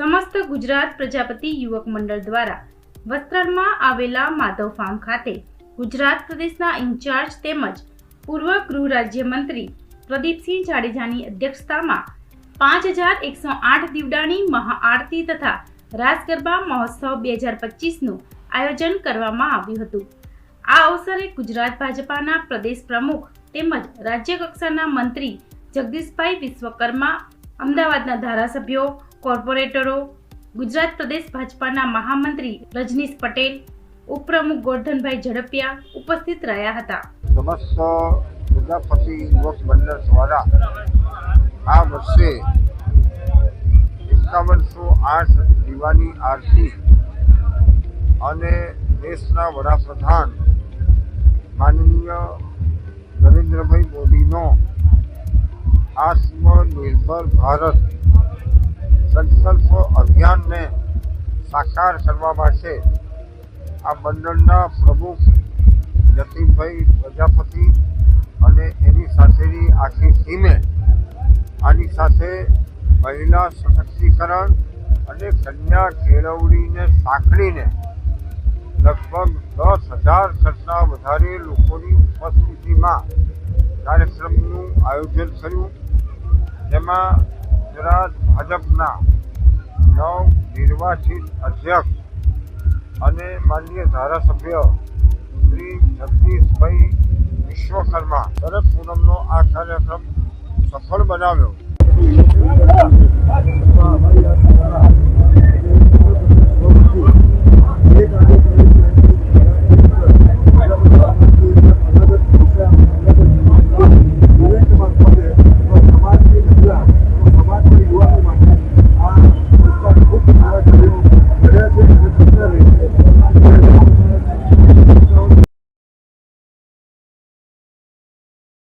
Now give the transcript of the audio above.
સમસ્ત ગુજરાત પ્રજાપતિ યુવક મંડળ દ્વારા વસ્ત્રાલમાં આવેલા માધવ ફાર્મ ખાતે ગુજરાત પ્રદેશના ઇન્ચાર્જ તેમજ પૂર્વ ગૃહ રાજ્યમંત્રી પ્રદીપસિંહ જાડેજાની અધ્યક્ષતામાં પાંચ હજાર એકસો આઠ દીવડાની મહાઆરતી તથા રાસ ગરબા મહોત્સવ બે હજાર પચીસનું આયોજન કરવામાં આવ્યું હતું. આ અવસરે ગુજરાત ભાજપાના પ્રદેશ પ્રમુખ તેમજ રાજ્ય કક્ષાના મંત્રી જગદીશભાઈ વિશ્વકર્મા, અમદાવાદના ધારાસભ્યો કોર્પોરેટરો, ગુજરાત પ્રદેશ ભાજપાના મહામંત્રી રજનીશ પટેલ, ઉપપ્રમુખ ગોરધનભાઈ ઝડપિયા ઉપસ્થિત રહ્યા હતા. સમસ્ત પ્રજાપતિ યુવક મંડળ દ્વારા આ વર્ષે એકાવનસો આઠ દીવાની આરતી અને દેશના વડાપ્રધાન માનનીય નરેન્દ્રભાઈ મોદીનો આત્મનિર્ભર ભારત સંકલ્પ અભિયાનને સાકાર કરવા માટે આ મંડળના પ્રમુખ જતીનભાઈ પ્રજાપતિ અને એની સાથેની આખી ટીમે આની સાથે મહિલા સશક્તિકરણ અને કન્યા કેળવણીને સાંકળીને લગભગ દસ હજાર કરતાં વધારે લોકોની ઉપસ્થિતિમાં કાર્યક્રમનું આયોજન કર્યું. જેમાં ગુજરાત ભાજપના નવ નિર્વાચિત અધ્યક્ષ અને માનનીય ધારાસભ્ય શ્રી જગદીશભાઈ વિશ્વકર્મા શરદ પૂનમનો આ કાર્યક્રમ સફળ બનાવ્યો. सगळ्यात